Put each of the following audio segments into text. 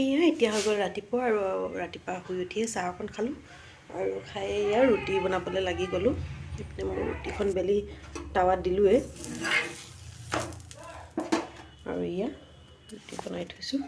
এয়া এতিয়া হৈ গ'ল ৰাতিপুৱা আৰু ৰাতিপুৱা শুই উঠিয়ে চাহ অকণ খালোঁ আৰু খাই এয়া ৰুটি বনাবলৈ লাগি গ'লোঁ। ইপিনে মই ৰুটিখন বেলি টাৱাত দিলোঁৱে। আৰু এয়া ৰুটি বনাই থৈছোঁ।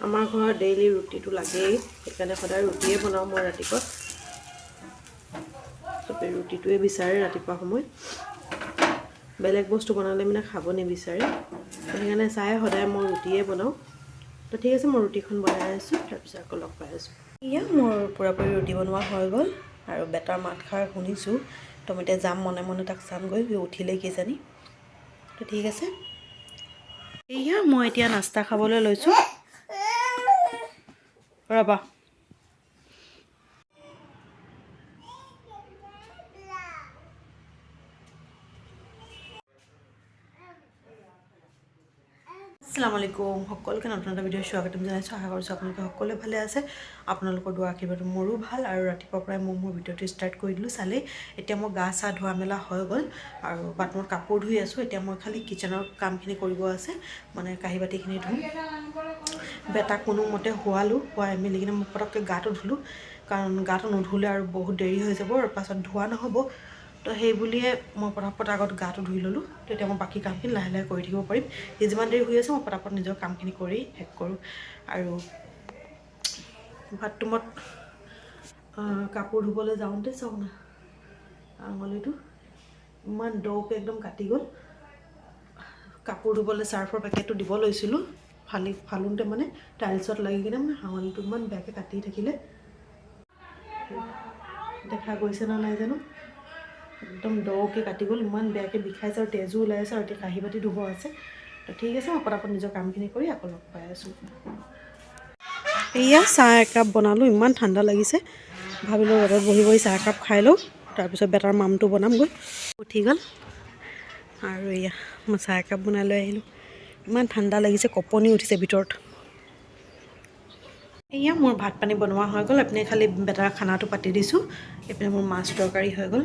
আমাৰ ঘৰত ডেইলি ৰুটিটো লাগেই। সেইকাৰণে সদায় ৰুটিয়ে বনাওঁ মই ৰাতিপুৱা। চবেই ৰুটিটোৱে বিচাৰে ৰাতিপুৱা সময়ত। বেলেগ বস্তু বনালে মানে খাব নিবিচাৰে। সেইকাৰণে চাই সদায় মই ৰুটিয়ে বনাওঁ। তো ঠিক আছে মই ৰুটিখন বনাই আছোঁ তাৰপিছত আকৌ লগ পাই আছোঁ। এয়া মোৰ পূৰাপূৰি ৰুটি বনোৱা হৈ গ'ল আৰু বেটাৰ মাতষাৰ শুনিছোঁ। তো মই এতিয়া যাম মনে মনে তাক চামগৈ সি উঠিলেই কিজানি তো ঠিক আছে। এয়া মই এতিয়া নাস্তা খাবলৈ লৈছোঁ। ৰ'বা আসসালামু আলাইকুম। সকলোকে নতুন এটা ভিডিঅ' স্বাগতম জনাইছোঁ আশা কৰিছোঁ আপোনালোকে সকলোৱে ভালে আছে। আপোনালোকৰ দোৱা আশীৰ্বাদ মোৰো ভালো আৰু ৰাতিপুৱাৰ পৰাই মই মোৰ ভিডিঅ'টো ষ্টাৰ্ট কৰি দিলোঁ। চালেই এতিয়া মোৰ গা চা ধোৱা মেলা হৈ গ'ল আৰু বাথৰুমত কাপোৰ ধুই আছোঁ। এতিয়া মই খালি কিচেনৰ কামখিনি কৰিব আছে। মানে কাঁহী বাতিখিনি ধুম। বেটাক কোনোমতে শোৱালোঁ। শুৱাই মেলি কিনে মই পটককৈ গাটো ধুলোঁ। কাৰণ গাটো নুধুলে আৰু বহুত দেৰি হৈ যাব। আৰু পাছত ধোৱা নহ'ব। তো সেই বুলিয়ে মই পটাপট আগত গাটো ধুই ল'লোঁ। তেতিয়া মই বাকী কামখিনি লাহে লাহে কৰি থাকিব পাৰিম। সি যিমান দেৰি শুই আছে মই পটাপট নিজৰ কামখিনি কৰি শেষ কৰোঁ। আৰু বাথৰুমত কাপোৰ ধুবলৈ যাওঁতে চাওক না। আঙুলিটো ইমান দৌকৈ একদম কাটি গ'ল। কাপোৰ ধুবলৈ চাৰ্ফৰ পেকেটটো দিব লৈছিলোঁ। ফালি ফালোঁতে মানে টাইলছত লাগি কিনে মানে আঙুলিটো ইমান বেয়াকৈ কাটি থাকিলে। দেখা গৈছে নাই জানো? একদম দকৈ কাটি গ'ল, ইমান বেয়াকৈ বিষাইছে আৰু তেজো ওলাই আছে আৰু এতিয়া কাঁহী বাতি ধুব আছে। তো ঠিক আছে, মই পটাপট নিজৰ কামখিনি কৰি আকৌ লগ পাই আছোঁ। এয়া চাহ একাপ বনালোঁ, ইমান ঠাণ্ডা লাগিছে। ভাবিলোঁ ৰ'দত বহি বহি চাহ একাপ খাই লওঁ, তাৰপিছত বেটাৰ মামটো বনামগৈ। উঠি গ'ল। আৰু এয়া, মই চাহ একাপ বনাই লৈ আহিলোঁ। ইমান ঠাণ্ডা লাগিছে, কপনি উঠিছে ভিতৰত। এয়া মোৰ ভাত পানী বনোৱা হৈ গ'ল, এইপিনে খালি বেটাৰ খানাটো পাতি দিছোঁ, এইপিনে মোৰ মাছ তৰকাৰী হৈ গ'ল।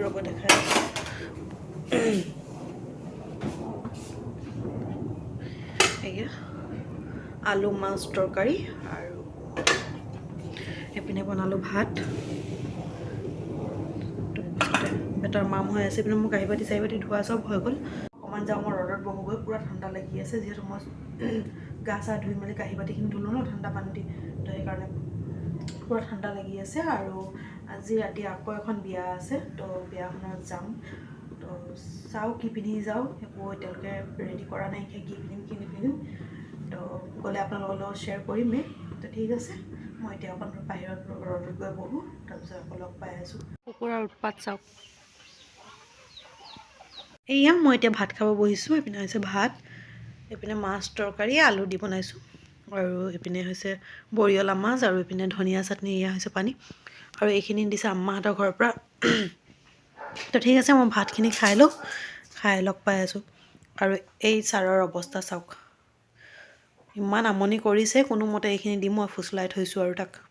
ৰ'ব দেখাই। এয়া আলু মাছ তৰকাৰী আৰু এইপিনে বনালোঁ ভাত। বেটাৰ মাম হৈ আছে এইপিনে বাতি চাহী বাতি ধোৱা চব হৈ গ'ল। অকণমান যাওঁ মই ৰ'দত বহোগৈ পূৰা ঠাণ্ডা লাগি আছে যিহেতু মই গা চা ধুই মেলি কাঁহী বাতিখিনি ধুলোঁ ন ঠাণ্ডা পানী দি। তো সেইকাৰণে পূৰা ঠাণ্ডা লাগি আছে আৰু আজি ৰাতি আকৌ এখন বিয়া আছে তো বিয়াখনত যাম। তো চাওঁ কি পিন্ধি যাওঁ একো এতিয়ালৈকে ৰেডি কৰা নাই কি পিন্ধিম কি নিপিন্ধিম। তো গ'লে আপোনালোকৰ লগত শ্বেয়াৰ কৰিমেই তো ঠিক আছে মই এতিয়া অকণ বাহিৰত ৰ'দত গৈ বহোঁ তাৰপিছত আকৌ লগ পাই আছোঁ। কুকুৰাৰ উৎপাত চাওক। এয়া মই এতিয়া ভাত খাব বহিছোঁ এইপিনে হৈছে ভাত এইপিনে মাছ তৰকাৰী আলু দি বনাইছোঁ। আৰু এইপিনে হৈছে বৰিয়লা মাছ আৰু এইপিনে ধনিয়া চাটনি এয়া হৈছে পানী। আৰু এইখিনি দিছে আম্মাহঁতৰ ঘৰৰ পৰা। তো ঠিক আছে মই ভাতখিনি খাই লওঁ খাই লগ পাই আছোঁ। আৰু এই ছাৰৰ অৱস্থা চাওক। ইমান আমনি কৰিছে কোনোমতে এইখিনি দি মই ফুচলাই থৈছোঁ আৰু তাক।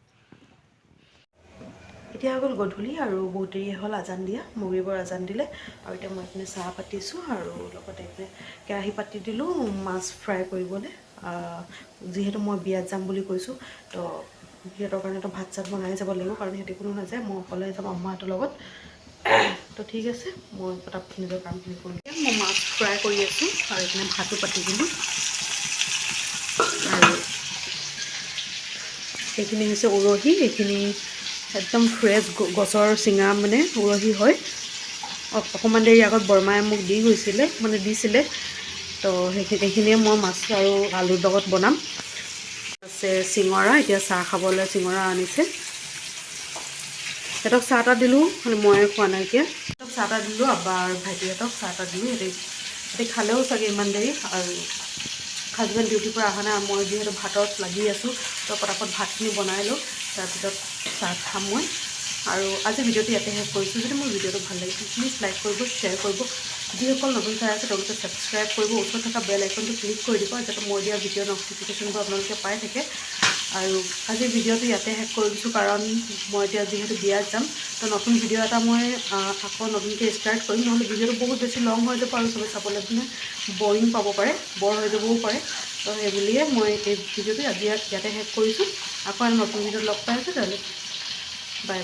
এতিয়া হৈ গ'ল গধূলি আৰু বহুত দেৰি হ'ল আজান দিয়া মুগীবৰ আজান দিলে। আৰু এতিয়া মই এইপিনে চাহ পাতিছোঁ আৰু লগতে এইপিনে কেৰাহী পাতি দিলোঁ মাছ ফ্ৰাই কৰিবলৈ। যিহেতু মই বিয়াত যাম বুলি কৈছোঁ তো সিহঁতৰ কাৰণেতো ভাত চাত বনাই যাব লাগিব কাৰণ সিহঁতি কোনো নাযায় মই অকলে যাম আম্মাহঁতৰ লগত। তো ঠিক আছে মই পটাপট নিজৰ কামখিনি কৰি মই মাছ ফ্ৰাই কৰি আছোঁ আৰু এইপিনে ভাতো পাতি দিলোঁ। আৰু সেইখিনি হৈছে উৰহি এইখিনি একদম ফ্ৰেছ গছৰ চিঙা মানে উৰহি হয়। অকণমান দেৰি আগত বৰমায়ে মোক দি গৈছিলে মানে দিছিলে। তো সেইখিনি এইখিনিয়ে মই মাছ আৰু আলুৰ লগত বনাম। আছে চিঙৰা এতিয়া চাহ খাবলৈ চিঙৰা আনিছে। সিহঁতক চাহ তাহ দিলোঁ ময়ে খোৱা নাইকিয়া সিহঁতক চাহ তাহ দিলোঁ আব্বা আৰু ভাইটিহঁতক চাহ তাহ দিলোঁ। সিহঁতি সিহঁতি খালেও চাগে ইমান দেৰি আৰু হাজবেণ্ড ডিউটিৰ পৰা অহা নাই মই যিহেতু ভাতত লাগি আছোঁ তো পটাপট ভাতখিনি বনাই লওঁ তাৰপিছত চাহ খাম মই। আৰু আজি ভিডিঅ'টো ইয়াতে শেষ কৰিছোঁ। যদি মোৰ ভিডিঅ'টো ভাল লাগিছে প্লিজ লাইক কৰিব শ্বেয়াৰ কৰিব। যিসকল নতুন চাই আছে তেওঁলোকে ছাবস্ক্ৰাইব কৰিব ওচৰত থকা বেল আইকনটো ক্লিক কৰি দিব, যাতে মই দিয়া ভিডিঅ' ন'টিফিকেশ্যনবোৰ আপোনালোকে পাই থাকে। আৰু আজিৰ ভিডিঅ'টো ইয়াতে শেষ কৰি দিছোঁ, কাৰণ মই এতিয়া যিহেতু বিয়াত যাম, তো নতুন ভিডিঅ' এটা মই আকৌ নতুনকৈ ষ্টাৰ্ট কৰিম। নহ'লে ভিডিঅ'টো বহুত বেছি লং হৈ যাব আৰু চবে চাবলৈ মানে বৰিং পাব পাৰে বৰ হৈ যাবও পাৰে। তো সেই বুলিয়ে মই এই ভিডিঅ'টো আজি ইয়াত- শেষ কৰিছোঁ। আকৌ নতুন ভিডিঅ'ত লগ পাই আছোঁ তালৈ বাই বাই